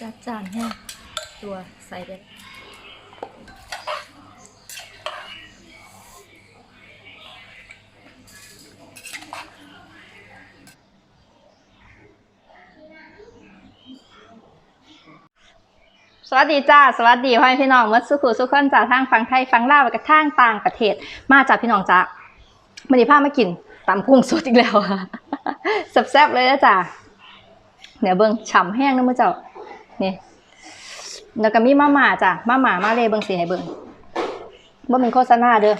จัดจานแห้ตัวใส่เด็ดสวัสดีจ้าสวัสดีพ่อแม่พี่น้องเมื่อสุขุสุขคนจากทางฝั่งไทยฝั่งลาวและก็ทางต่างประเทศ มาจากพี่น้องจ้าวันนี้พามากินตำกุ้งสดอีกแล้วแซ่บๆเลยนะจ้าเดี๋ยเบิ้งฉ่ำแห้งนะมื่อเจ้า นี่แล้วก็มีมาม่าจ้ะมาม่ามาเลยเบิงสีให้เบิงว่าเป็นโฆษณาเด้อ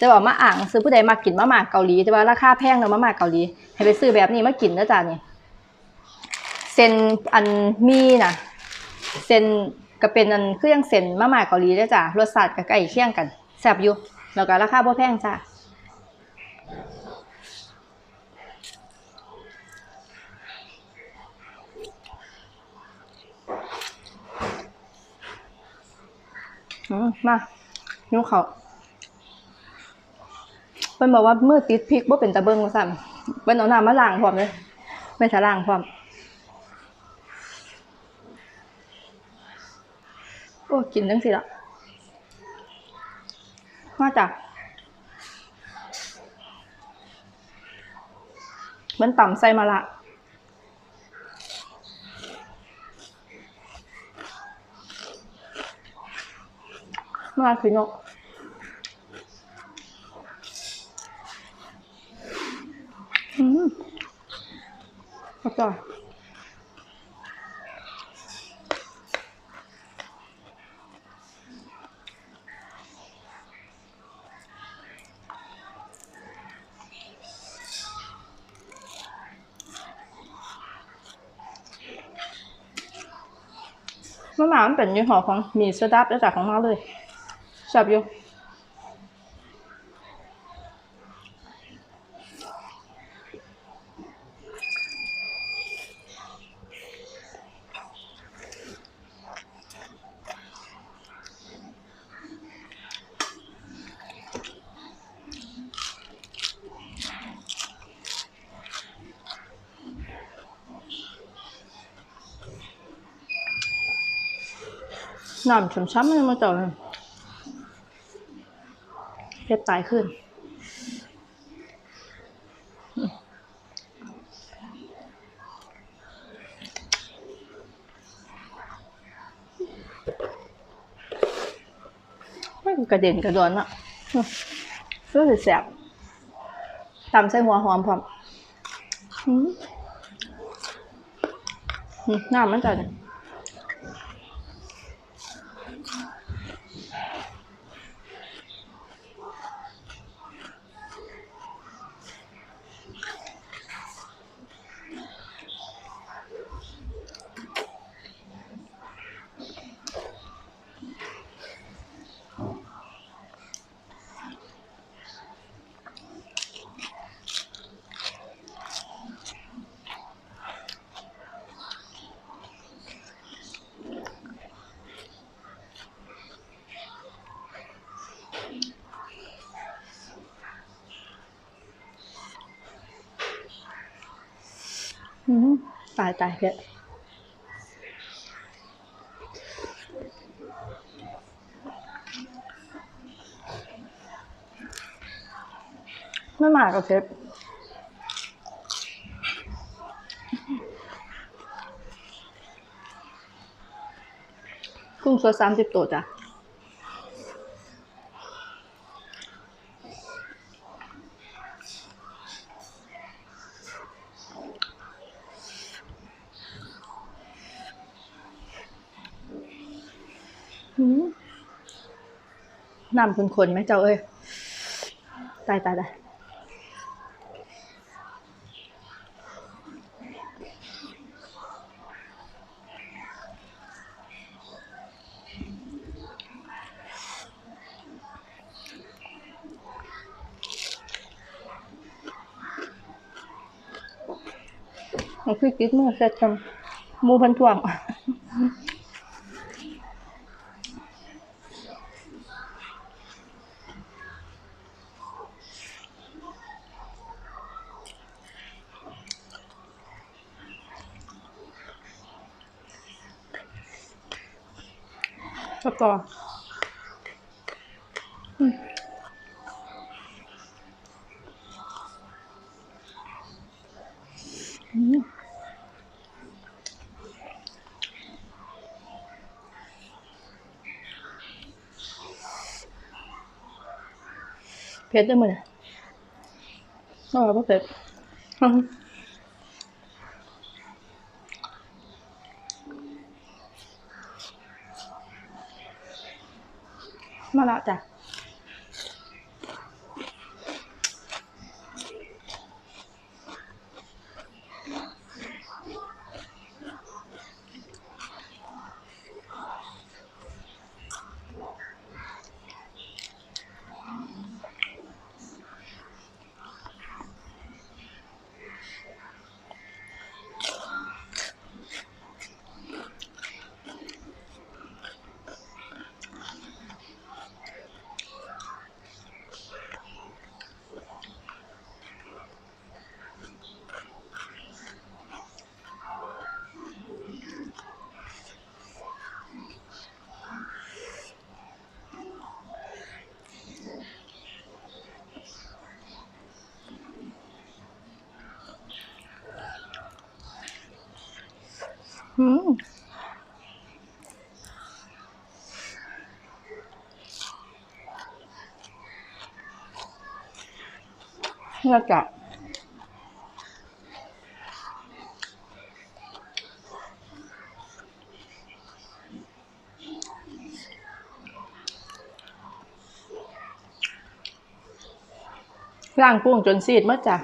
จะบอกมาอ่างซื้อผู้ใดมากินมาม่าเกาหลีแต่ว่าราคาแพงเนาะมาม่าเกาหลี ให้ไปซื้อแบบนี้มากินนะจ้านี่เซนอันมีนะเส้นก็เป็นอันเครื่องเส้นมาม่าเกาหลีเด้จ้ะรสชาติก็ใกล้เคียงกันแซ่บอยู่แล้วก็ราคาบ่แพงจ้ะ มานิ้วเขาเพิ่นบอกว่ามือติดพริกบ่เป็นตะเบิงว่าซั่นเพิ่นเอาน้ำมาล้างพร้อมเลยไม่ทะล้างพร้อมโอ้กินจังสิละมาจากมันต่ำใส่มาละ มาคือเนาะอืมอร่อยมะหมามันเป็นยี่ห้อของมีสดับแล้วจากของมาเลย ชอบอยู่น้ำช้ำๆ เลยมาเจ้าเลยเพชรตายขึ้น ไม่กระเด็นกระโดนอะรู้สึกแสบตำใส่หัวหอมพร้อมอืมอืมน้ำมันจะ ตายตายเพชรไม่มากับเพชรกุ้งสดสามสิบตัวจ้ะอืม น้ำคนๆไหมเจ้าเอ้ย ตายตายตายเอาคือกิ๊กมือเสร็จกันหมูพันถ่วง กับต่ออืมอืมเผ็ดได้มั้ยเนี่ยอร่อเผ็ดอืม มา และจ้ะอืมแล้วก็ล้างกุ้งจนซีดหมดจ้ะ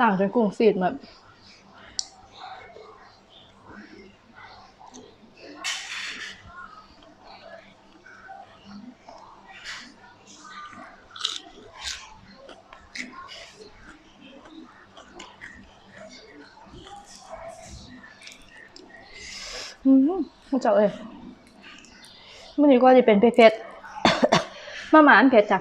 ล้างจนกุ้งซีดหมดอืม เจ้าเอ้ยมันนี้ก็จะเป็นเผ็ดๆมาหมานเผ็ดจ้ะ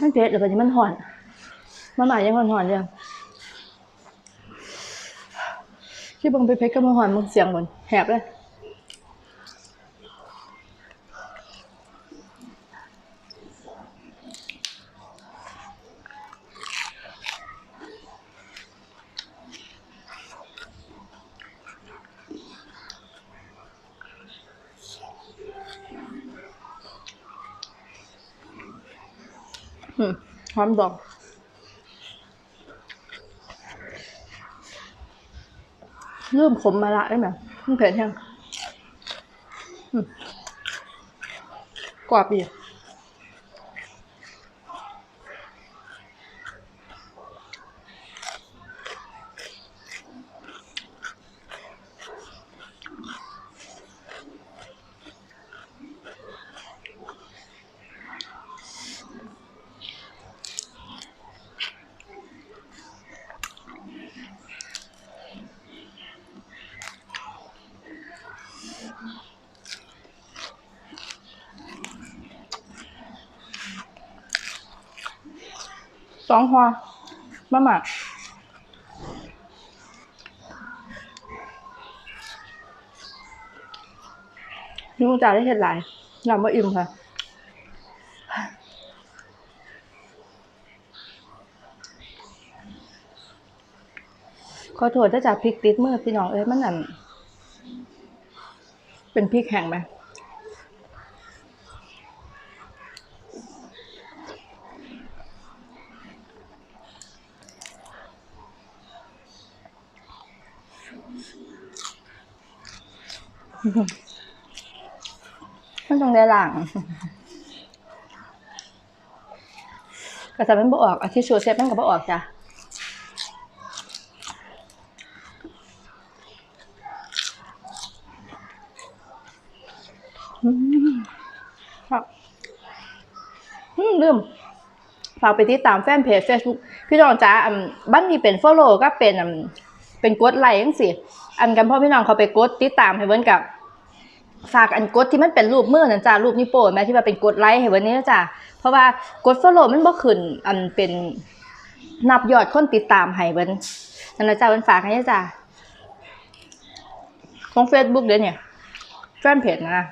มันเผ็ดหรือเปล่าที่มันห่อนมันหมายังห่อนๆอยู่ที่บังไปเพ็ดก็มาห่อนมึงเสียงเหมือนแหบเลย หอมดอกเริ่มขมมาละได้ไหมมันเผ็ดยังอืมกรอบ องหัวมาหมาลุงจ่าได้เห็ดหลายยำว่าอิ่มค่ะขอโทษถ้าจากพริกติดมือพี่น้องเอ้ยมันนั่นเป็นพริกแห้งไหม มันตรงได้หลังกระสับมันบออกอาทิชชูเชฟแม่งก็บ่ออกจ้ะครับลืมฝากไปที่ตามแฟนเพจ Facebook พี่น้องจ้าบ้านนี้เป็น follow ก็เป็น เป็นกดไลค์จังสิอันกันพ่อพี่น้องเขาไปกดติดตามให้เบิ่นกับฝากอันกดที่มันเป็นรูปมือนั่นจ้ารูปนิ้วโป้งแม่ที่ว่าเป็นกดไลค์ให้วันนี้นะจ้าเพราะว่ากด follow มันบ่ขึ้นอันเป็นนับยอดคนติดตามให้เบิ่นนั่นนะจ้าเพิ่นฝากให้จ้าของ Facebook เดี๋ยวนี้แฟนเพจนะ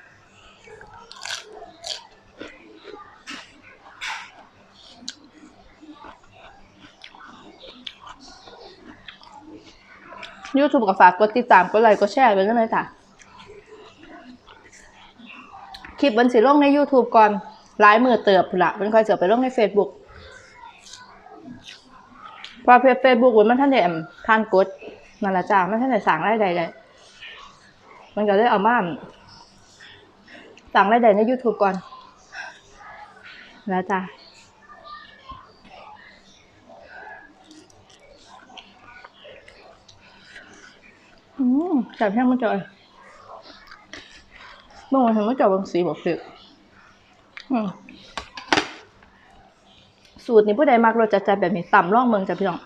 YouTube ก็ฝากกดติดตามกดไลค์กดแชร์ไปกันเลยจ้ะคลิปมันสิลงใน YouTube ก่อนหลายมือเติบพุ่นละมันค่อยเสือไปลงใน Facebook พอเพจ Facebook มันท่านได้แอมท่านกดนั่นละจ้ามันท่านได้สั่งได้ได้มันก็เลยเอามาสั่งรายได้ใน YouTube ก่อนแล้วจ้าอื มแต่แพงมันจอยเมื่อวันถึงเมื่อจอบางสีบอกสึกอืมสูตรนี้ผู้ใดมักรสจัดๆแบบนี้ต่ำร่องเมืองจ้ะพี่น้อง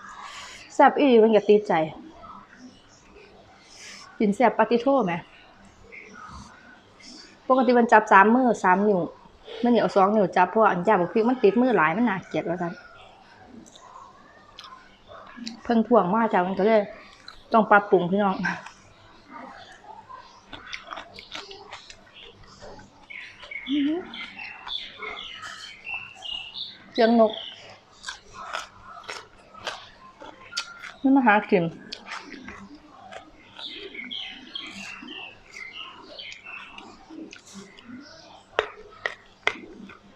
แซ่บอีมันอย่าตีใจ กินแซ่บปาติโทไหมปกติมันจับสามมือสามนิ้วมันเหนียวสองนิ้วจับเพราะว่าอันยาบอกพริกมันติดมือหลายมันน่าเกลียดแล้วกันเพิ่งถ่วงมากจ้ะมันก็เลย ต้องปรับปรุงพี่น้อง เสียงนกนี่มาหากิน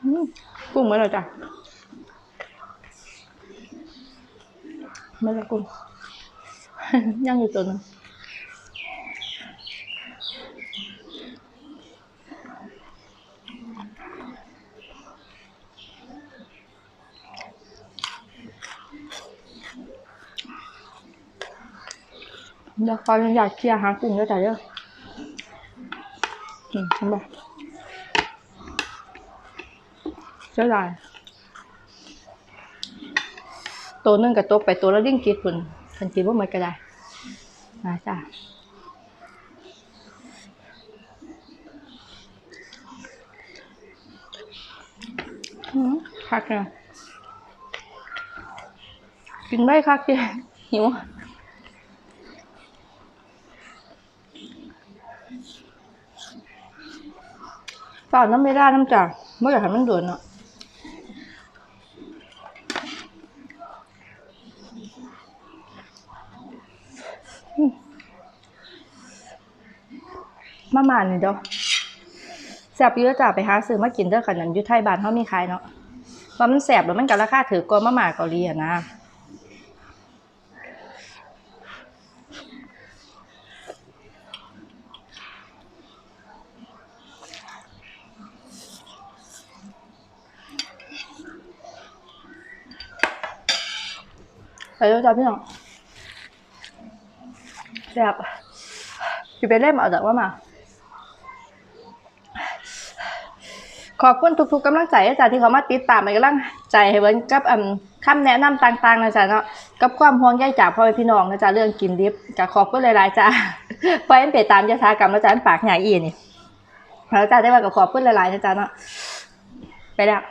อืมกุ้งเหมือนเลยจ้ะไม่ใช่กุ้งย่างอยู่ตัวหนึง เดี๋ยวขออนุญาตเคลียร์หากุ้งด้วยจ้ะเด้ออืมเห็นปะเจ้าลายตัวนึงกับตัวไปตัวแล้วดิ้งกิดปุ่นทันทีว่ามันก็ได้มาจ้ะคักเลยกินไม่คักเลยหิว เปล่าน้ำไม่ได้น้ำจากเมื่อไหร่ให้มันโดนเนาะมาหมานี่เด้อแสบอยู่แล้วจ้ะไปหาซื้อมากินเด้อขนาดอยู่ไทยบ้านเขามีขายเนาะว่ามันแสบแล้วมันก็ราคาถือกว่ามาหมาเกาหลีอะนะ ไปแล้วจ้ะพี่น้องแสบอยู่ไปเล่มเอาจากว่ามา ขอบคุณทุกๆกำลังใจนะจ๊ะที่เขามาติดตามในกำลังใจให้เบิ้นกับอืมคำแนะนำต่างๆนะจ๊ะเนาะกับความห่วงใยจากพ่อแม่พี่น้องนะจ๊ะเรื่องกินดิบจะขอบคุณหลายๆจ้ะไปเอ็นไปตามยถากรรมนะจ๊ะอันปากใหญ่อีนี่แล้วจ้ะได้มากับขอบคุณหลายๆนะจ๊ะเนาะไปแล้ว